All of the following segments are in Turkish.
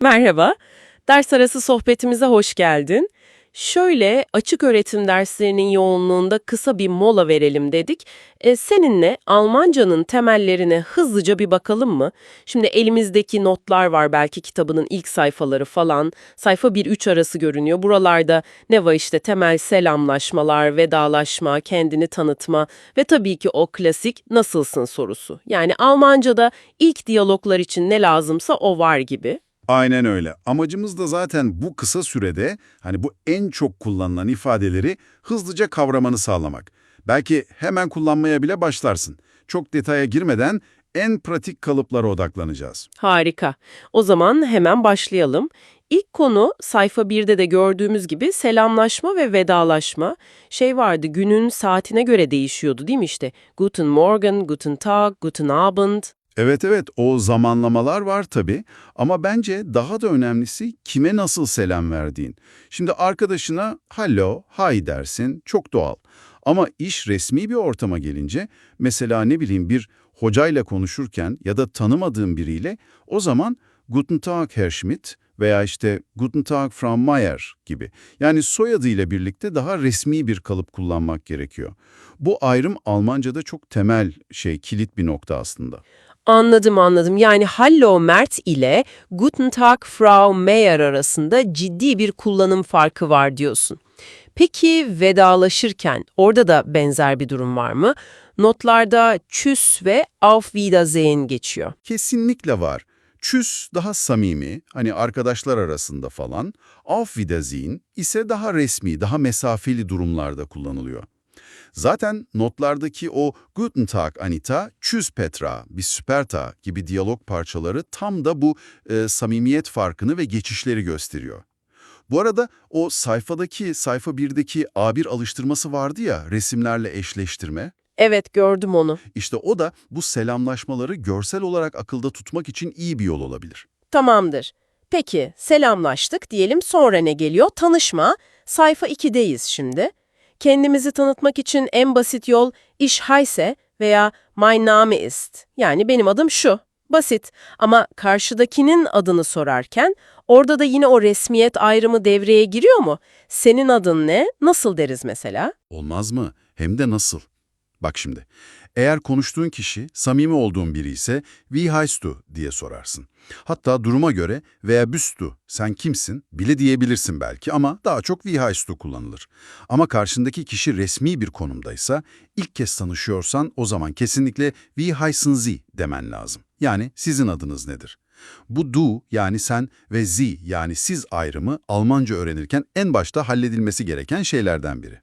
Merhaba, ders arası sohbetimize hoş geldin. Şöyle açık öğretim derslerinin yoğunluğunda kısa bir mola verelim dedik. E, seninle Almancanın temellerine hızlıca bir bakalım mı? Şimdi elimizdeki notlar var belki kitabının ilk sayfaları falan. Sayfa 1-3 arası görünüyor. Buralarda ne var işte temel selamlaşmalar, vedalaşma, kendini tanıtma ve tabii ki o klasik nasılsın sorusu. Yani Almanca'da ilk diyaloglar için ne lazımsa o var gibi. Aynen öyle. Amacımız da zaten bu kısa sürede hani bu en çok kullanılan ifadeleri hızlıca kavramanı sağlamak. Belki hemen kullanmaya bile başlarsın. Çok detaya girmeden en pratik kalıplara odaklanacağız. Harika. O zaman hemen başlayalım. İlk konu sayfa 1'de de gördüğümüz gibi selamlaşma ve vedalaşma. Şey vardı günün saatine göre değişiyordu değil mi işte? Guten Morgen, Guten Tag, Guten Abend. Evet evet o zamanlamalar var tabii ama bence daha da önemlisi kime nasıl selam verdiğin. Şimdi arkadaşına hello, hi dersin çok doğal. Ama iş resmi bir ortama gelince mesela ne bileyim bir hocayla konuşurken ya da tanımadığın biriyle o zaman Guten Tag Herr Schmidt veya işte Guten Tag Frau Mayer gibi. Yani soyadıyla birlikte daha resmi bir kalıp kullanmak gerekiyor. Bu ayrım Almanca'da çok temel şey, kilit bir nokta aslında. Anladım anladım. Yani Hallo Mert ile Guten Tag Frau Meyer arasında ciddi bir kullanım farkı var diyorsun. Peki vedalaşırken orada da benzer bir durum var mı? Notlarda Tschüss ve Auf Wiedersehen geçiyor. Kesinlikle var. Tschüss daha samimi, hani arkadaşlar arasında falan. Auf Wiedersehen ise daha resmi, daha mesafeli durumlarda kullanılıyor. Zaten notlardaki o Guten Tag Anita, Tschüss Petra, bis Süperta gibi diyalog parçaları tam da bu e, samimiyet farkını ve geçişleri gösteriyor. Bu arada o sayfadaki, sayfa 1'deki A1 alıştırması vardı ya, resimlerle eşleştirme. Evet gördüm onu. İşte o da bu selamlaşmaları görsel olarak akılda tutmak için iyi bir yol olabilir. Tamamdır. Peki selamlaştık diyelim sonra ne geliyor? Tanışma. Sayfa 2'deyiz şimdi. Kendimizi tanıtmak için en basit yol Ich heiße veya Mein Name ist. Yani benim adım şu. Basit ama karşıdakinin adını sorarken orada da yine o resmiyet ayrımı devreye giriyor mu? Senin adın ne? Nasıl deriz mesela? Olmaz mı? Hem de nasıl? Bak şimdi, eğer konuştuğun kişi samimi olduğun biri ise wie heißt du diye sorarsın. Hatta duruma göre veya bist du, sen kimsin bile diyebilirsin belki ama daha çok wie heißt du kullanılır. Ama karşındaki kişi resmi bir konumdaysa, ilk kez tanışıyorsan o zaman kesinlikle wie heißen Sie demen lazım. Yani sizin adınız nedir? Bu du yani sen ve sie yani siz ayrımı Almanca öğrenirken en başta halledilmesi gereken şeylerden biri.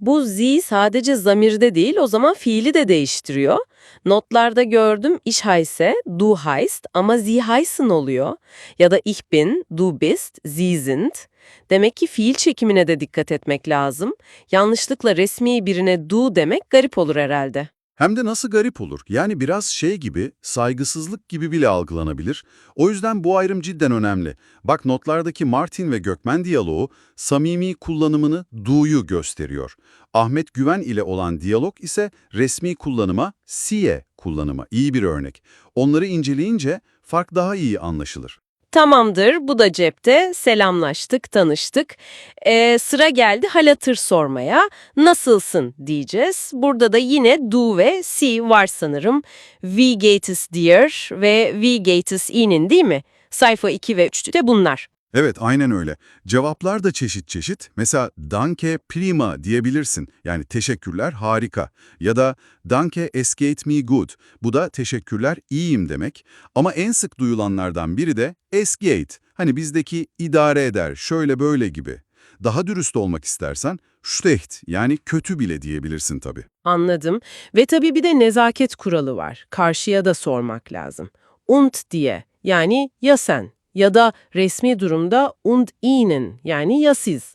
Bu Z sadece zamirde değil o zaman fiili de değiştiriyor. Notlarda gördüm ich heiße, du heißt ama sie heißen oluyor. Ya da ich bin, du bist, sie sind. Demek ki fiil çekimine de dikkat etmek lazım. Yanlışlıkla resmi birine du demek garip olur herhalde. Hem de nasıl garip olur. Yani biraz şey gibi, saygısızlık gibi bile algılanabilir. O yüzden bu ayrım cidden önemli. Bak notlardaki Martin ve Gökmen diyaloğu samimi kullanımını du'yu gösteriyor. Ahmet Güven ile olan diyalog ise resmi kullanıma siye kullanıma iyi bir örnek. Onları inceleyince fark daha iyi anlaşılır. Tamamdır, bu da cepte. Selamlaştık, tanıştık. Ee, sıra geldi hal hatır sormaya. Nasılsın diyeceğiz. Burada da yine do ve see var sanırım. We gates dear ve we gates in'in değil mi? Sayfa 2 ve 3'te bunlar. Evet, aynen öyle. Cevaplar da çeşit çeşit. Mesela danke prima diyebilirsin. Yani teşekkürler harika. Ya da danke es geht me gut. Bu da teşekkürler iyiyim demek. Ama en sık duyulanlardan biri de es geht. Hani bizdeki idare eder, şöyle böyle gibi. Daha dürüst olmak istersen schlecht yani kötü bile diyebilirsin tabii. Anladım. Ve tabii bir de nezaket kuralı var. Karşıya da sormak lazım. Und diye yani ya sen ya da resmi durumda und ihnen yani ya siz.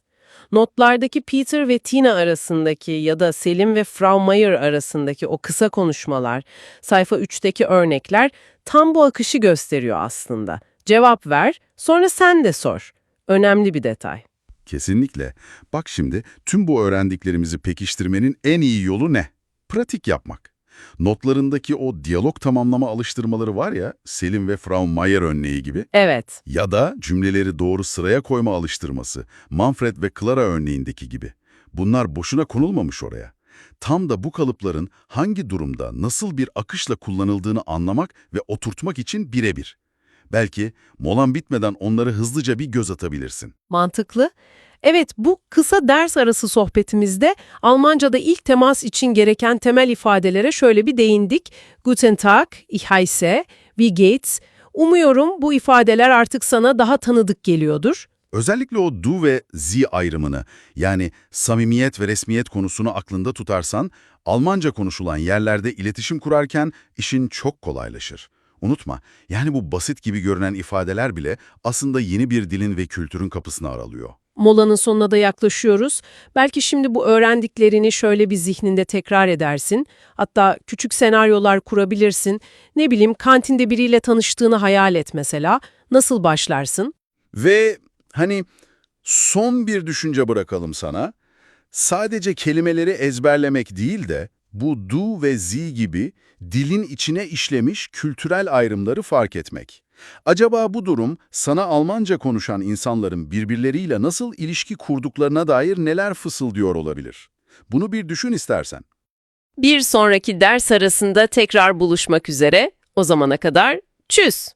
Notlardaki Peter ve Tina arasındaki ya da Selim ve Frau Mayer arasındaki o kısa konuşmalar, sayfa 3'teki örnekler tam bu akışı gösteriyor aslında. Cevap ver, sonra sen de sor. Önemli bir detay. Kesinlikle. Bak şimdi tüm bu öğrendiklerimizi pekiştirmenin en iyi yolu ne? Pratik yapmak. Notlarındaki o diyalog tamamlama alıştırmaları var ya, Selim ve Frau Mayer örneği gibi. Evet. Ya da cümleleri doğru sıraya koyma alıştırması, Manfred ve Clara örneğindeki gibi. Bunlar boşuna konulmamış oraya. Tam da bu kalıpların hangi durumda, nasıl bir akışla kullanıldığını anlamak ve oturtmak için birebir. Belki molan bitmeden onları hızlıca bir göz atabilirsin. Mantıklı. Evet, bu kısa ders arası sohbetimizde Almanca'da ilk temas için gereken temel ifadelere şöyle bir değindik. Guten Tag, ich heiße, wie geht's? Umuyorum bu ifadeler artık sana daha tanıdık geliyordur. Özellikle o du ve zi ayrımını, yani samimiyet ve resmiyet konusunu aklında tutarsan, Almanca konuşulan yerlerde iletişim kurarken işin çok kolaylaşır. Unutma, yani bu basit gibi görünen ifadeler bile aslında yeni bir dilin ve kültürün kapısını aralıyor. Molanın sonuna da yaklaşıyoruz. Belki şimdi bu öğrendiklerini şöyle bir zihninde tekrar edersin. Hatta küçük senaryolar kurabilirsin. Ne bileyim kantinde biriyle tanıştığını hayal et mesela. Nasıl başlarsın? Ve hani son bir düşünce bırakalım sana. Sadece kelimeleri ezberlemek değil de bu du ve zi gibi dilin içine işlemiş kültürel ayrımları fark etmek. Acaba bu durum sana Almanca konuşan insanların birbirleriyle nasıl ilişki kurduklarına dair neler fısıldıyor olabilir? Bunu bir düşün istersen. Bir sonraki ders arasında tekrar buluşmak üzere. O zamana kadar çüss.